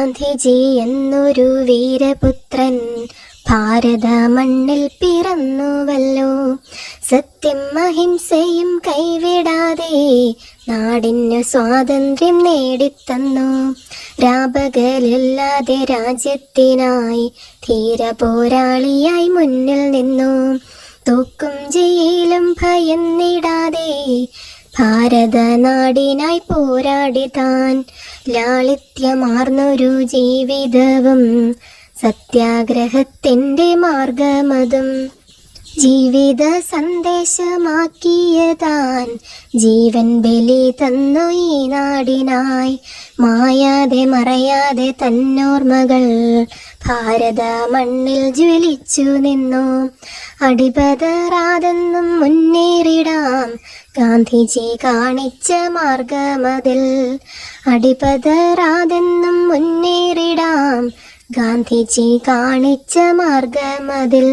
ഗാന്ധിജി എന്നൊരു വീരപുത്രൻ ഭാരത മണ്ണിൽ പിറന്നുവല്ലോ. സത്യം അഹിംസയും കൈവിടാതെ നാടിന് സ്വാതന്ത്ര്യം നേടിത്തന്നു. രാപകലില്ലാതെ രാജ്യത്തിനായി ധീര പോരാളിയായി മുന്നിൽ നിന്നു. തൂക്കും ജയിലും ഭയന്നിടാതെ ഭാരത നാടിനായി പോരാടി താൻ ലാളിത്യമാർന്നൊരു ജീവിതവും സത്യാഗ്രഹത്തിന്റെ മാർഗമതും ജീവിത സന്ദേശമാക്കിയ താൻ ജീവൻ ബലി തന്നു ഈ നാടിനായി. മായാതെ മറയാതെ തന്നോർമ്മകൾ ഭാരത മണ്ണിൽ ജ്വലിച്ചു നിന്നു. അടിപതറാതെന്നും മുന്നേറിടാം ഗാന്ധിജി കാണിച്ച മാർഗമതിൽ അടിപതറാതെന്നും മുന്നേറിടാം ഗാന്ധിജി കാണിച്ച മാർഗമതിൽ.